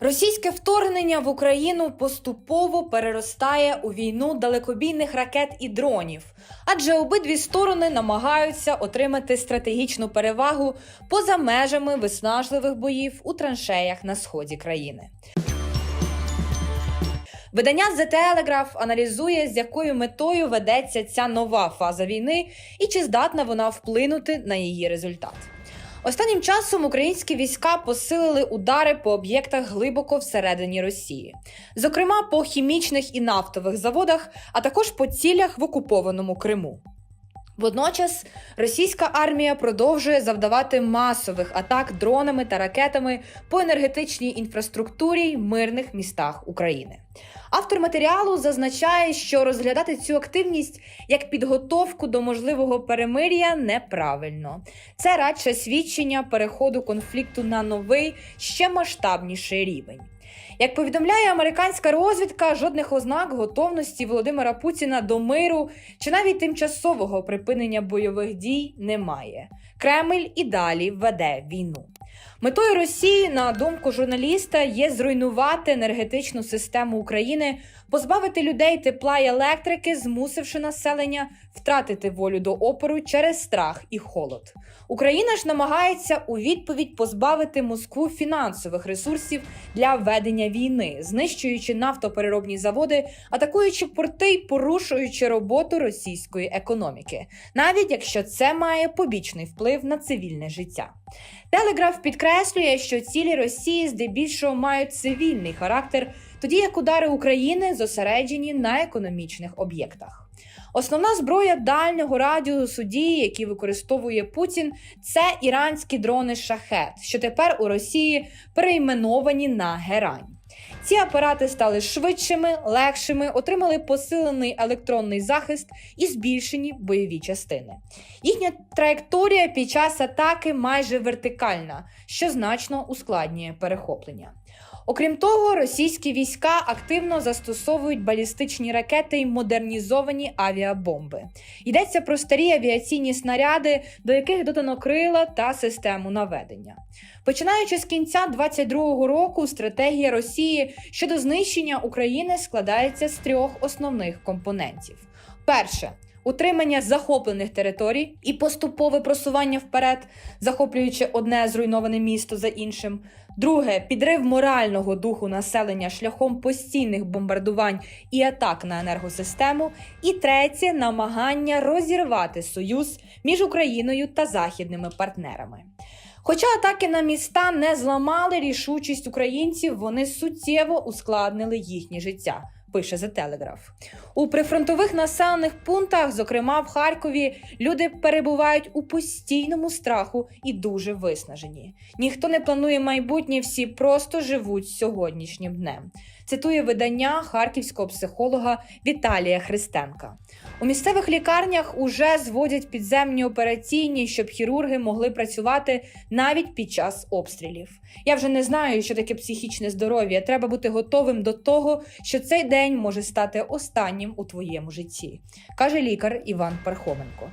Російське вторгнення в Україну поступово переростає у війну далекобійних ракет і дронів, адже обидві сторони намагаються отримати стратегічну перевагу поза межами виснажливих боїв у траншеях на сході країни. Видання The Telegraph аналізує, з якою метою ведеться ця нова фаза війни і чи здатна вона вплинути на її результат. Останнім часом українські війська посилили удари по об'єктах глибоко всередині Росії, зокрема по хімічних і нафтових заводах, а також по цілях в окупованому Криму. Водночас російська армія продовжує завдавати масових атак дронами та ракетами по енергетичній інфраструктурі й мирних містах України. Автор матеріалу зазначає, що розглядати цю активність як підготовку до можливого перемир'я неправильно. Це радше свідчення переходу конфлікту на новий, ще масштабніший рівень. Як повідомляє американська розвідка, жодних ознак готовності Володимира Путіна до миру чи навіть тимчасового припинення бойових дій немає. Кремль і далі веде війну. Метою Росії, на думку журналіста, є зруйнувати енергетичну систему України, позбавити людей тепла й електрики, змусивши населення втратити волю до опору через страх і холод. Україна ж намагається у відповідь позбавити Москву фінансових ресурсів для ведення війни, знищуючи нафтопереробні заводи, атакуючи порти й порушуючи роботу російської економіки, навіть якщо це має побічний вплив на цивільне життя. Телеграф підкреслює, що цілі Росії здебільшого мають цивільний характер, тоді як удари України зосереджені на економічних об'єктах. Основна зброя дальнього радіусу дії, які використовує Путін, це іранські дрони шахет, що тепер у Росії перейменовані на герань. Ці апарати стали швидшими, легшими, отримали посилений електронний захист і збільшені бойові частини. Їхня траєкторія під час атаки майже вертикальна, що значно ускладнює перехоплення. Окрім того, російські війська активно застосовують балістичні ракети й модернізовані авіабомби. Йдеться про старі авіаційні снаряди, до яких додано крила та систему наведення. Починаючи з кінця 22-го року, стратегія Росії щодо знищення України складається з трьох основних компонентів: перше утримання захоплених територій і поступове просування вперед, захоплюючи одне зруйноване місто за іншим. Друге підрив морального духу населення шляхом постійних бомбардувань і атак на енергосистему. І третє намагання розірвати союз між Україною та західними партнерами. Хоча атаки на міста не зламали рішучість українців, вони суттєво ускладнили їхнє життя. Пише The Telegraph. У прифронтових населених пунктах, зокрема в Харкові, люди перебувають у постійному страху і дуже виснажені. Ніхто не планує майбутнє, всі просто живуть сьогоднішнім днем. Цитує видання харківського психолога Віталія Христенка. У місцевих лікарнях уже зводять підземні операційні, щоб хірурги могли працювати навіть під час обстрілів. Я вже не знаю, що таке психічне здоров'я. Треба бути готовим до того, що цей день може стати останнім у твоєму житті, каже лікар Іван Пархоменко.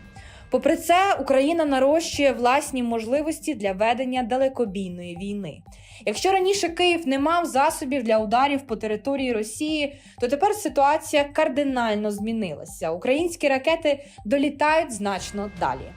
Попри це, Україна нарощує власні можливості для ведення далекобійної війни. Якщо раніше Київ не мав засобів для ударів по території Росії, то тепер ситуація кардинально змінилася. Українські ракети долітають значно далі.